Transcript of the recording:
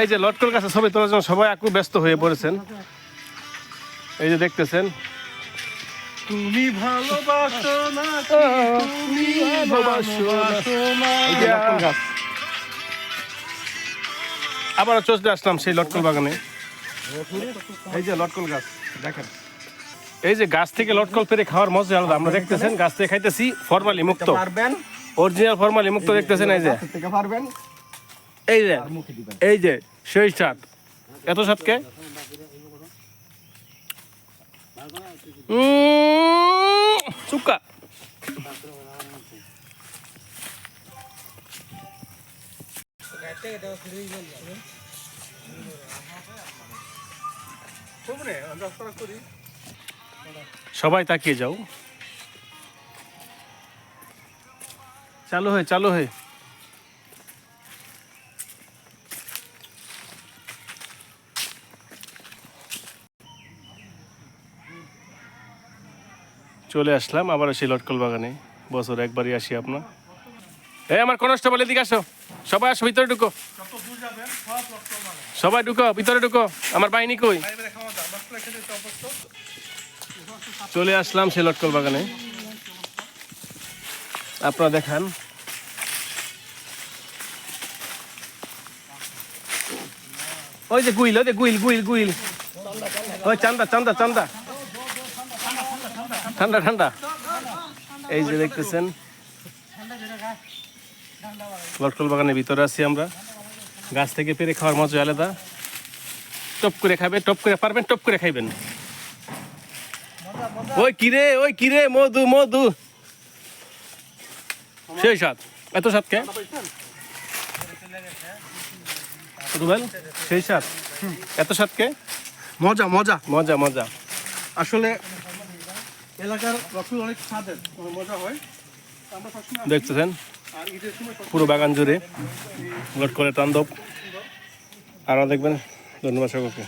এই যে লটকল গাছে ছবি তোলার জন্য সবাই একটু ব্যস্ত হয়ে পড়েছেন। এই যে দেখতেছেন। তুমি ভালোবাসো না তুমি ভালোবাসো না। আবারও চলে আসলাম সেই লটকল বাগানে। এই যে লটকল গাছ দেখেন। এই যে গাছ থেকে লটকল পেরে খাওয়ার মজা আলাদা। আমরা দেখতেছেন গাছ থেকে খাইতেছি ফরমালি মুক্ত পারবেন। অরিজিনাল ফরমালি মুক্ত দেখতেছেন এই যে। পারবেন। এই যে এই যে সেই স্বাদ। এত উম, চুক্কা। সবাই তাকিয়ে যাও। চালু হয়ে চালু হয়ে চলে আসলাম আবার সেই লটকল বাগানে। বছর একবারই আসি আপনার। এই আমার কনস্টেবল এদিকে আসো। সবাই আসো, ভিতরে ঢুকো। সবাই ঢুকো, ভিতরে ঢুকো। আমার বাহিনী কই? চলে আসলাম সেই লটকল বাগানে। আপনারা দেখান। ওই যে গুইল, ওই যে গুইল গুইল গুইল। ওই চান্দা চান্দা চান্দা। ঠান্ডা ঠান্ডা। এই যে দেখতেছেন লটকল বাগানের ভিতরে আছি আমরা। গাছ থেকে পেরে খাওয়ার মজা আলাদা। টপ করে খাবে টপ করে পারবেন টপ করে খাইবেন। ওই কিরে ওই কিরে মধু মধু। সেই স্বাদ। এত স্বাদ কে? রুবেল সেই স্বাদ। এত স্বাদ কে? মজা মজা। মজা মজা। আসলে এলাকার অনেক স্বাদের মজা হয়। আমরা সবসময় দেখতেছেন? পুরো বাগান জুড়ে। লট করে তান্দব আরও দেখবেন। ধন্যবাদ সকলকে।